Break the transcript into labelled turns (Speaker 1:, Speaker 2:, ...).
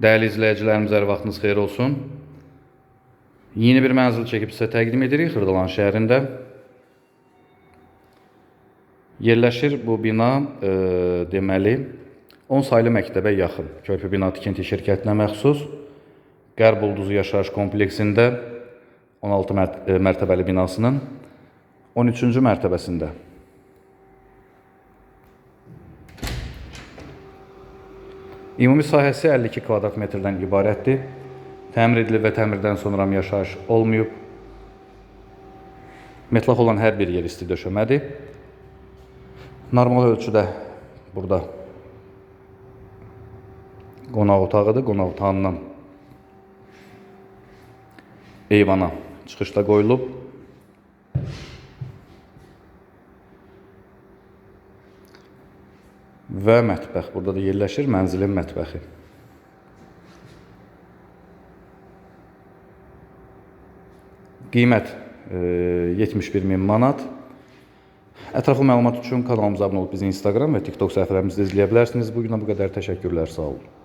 Speaker 1: Değerli izləyicilərimiz, hər vaxtınız xeyir olsun. Yeni bir mənzil çəkib sizə təqdim edirik Xırdalan şəhərində. Yerləşir bu bina e, deməli 10 saylı məktəbə yaxın. Körpü bina tikinti şirkətinə məxsus Qərb Ulduzu yaşayış kompleksində 16 mərt e, mərtəbəli binasının 13-cü mərtəbəsində. Ümumi sahəsi 52 kvadrat metrdən ibarətdir. Təmir edilib və təmirdən sonra yaşayış olmayıb. Metlaq olan hər bir yer isti döşəmədir. Normal ölçüdə burada qonaq otağıdır. Qonaq otağından eyvana çıxışda qoyulub. Və mətbəx burada da yerləşir, mənzilin mətbəxi. Qiymət e, 71 min manat. Ətraflı məlumat üçün kanalımıza abunə olub bizi Instagram və TikTok səhifələrimizdə izləyə bilərsiniz. Bu günə bu qədər təşəkkürlər, sağ olun.